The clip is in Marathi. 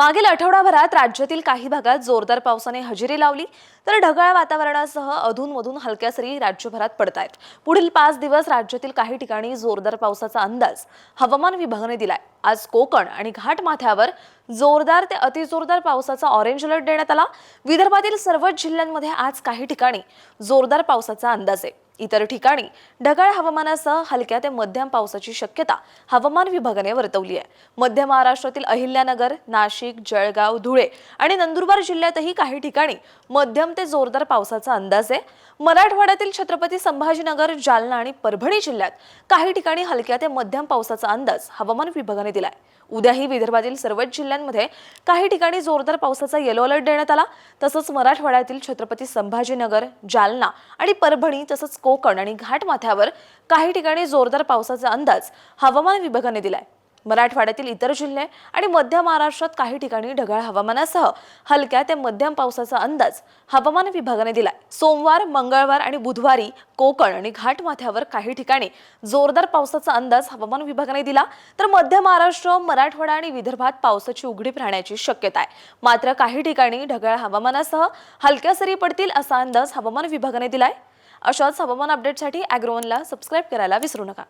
मागील आठवडाभरात राज्यातील काही भागात जोरदार पावसाने हजेरी लावली तर ढगाळ वातावरणासह अधूनमधून हलक्या सरी राज्यभरात पडत आहेत पुढील पाच दिवस राज्यातील काही ठिकाणी जोरदार पावसाचा अंदाज हवामान विभागाने दिलाय. आज कोकण आणि घाटमाथ्यावर जोरदार ते अतिजोरदार पावसाचा ऑरेंज अलर्ट देण्यात आला. विदर्भातील सर्वच जिल्ह्यांमध्ये आज काही ठिकाणी जोरदार पावसाचा अंदाज आहे. इतर ठिकाणी ढगाळ हवामानासह हलक्या ते मध्यम पावसाची शक्यता हवामान विभागाने वर्तवली आहे. मध्य महाराष्ट्रातील अहिल्यानगर नाशिक जळगाव धुळे आणि नंदुरबार जिल्ह्यातही काही ठिकाणी मध्यम ते जोरदार पावसाचा अंदाज आहे. मराठवाड्यातील छत्रपती संभाजीनगर जालना आणि परभणी जिल्ह्यात काही ठिकाणी हलक्या ते मध्यम पावसाचा अंदाज हवामान विभागाने दिलाय. उद्याही विदर्भातील सर्वच जिल्ह्यांमध्ये काही ठिकाणी जोरदार पावसाचा येलो अलर्ट देण्यात आला. तसंच मराठवाड्यातील छत्रपती संभाजीनगर जालना आणि परभणी तसंच कोकण आणि घाटमाथ्यावर काही ठिकाणी जोरदार पावसाचा अंदाज हवामान विभागाने दिलाय. मराठवाड्यातील इतर जिल्हे आणि मध्य महाराष्ट्रात काही ठिकाणी ढगाळ हवामानासह हलक्या ते मध्यम पावसाचा अंदाज हवामान विभागाने दिलाय. सोमवार मंगळवार आणि बुधवारी कोकण आणि घाटमाथ्यावर काही ठिकाणी जोरदार पावसाचा अंदाज हवामान विभागाने दिला. तर मध्य महाराष्ट्र मराठवाडा आणि विदर्भात पावसाची उघडीप राहण्याची शक्यता आहे. मात्र काही ठिकाणी ढगाळ हवामानासह हलक्या सरी पडतील असा अंदाज हवामान विभागाने दिलाय. अशाच हवामान अपडेटसाठी अॅग्रोवनला सबस्क्राईब करायला विसरू नका.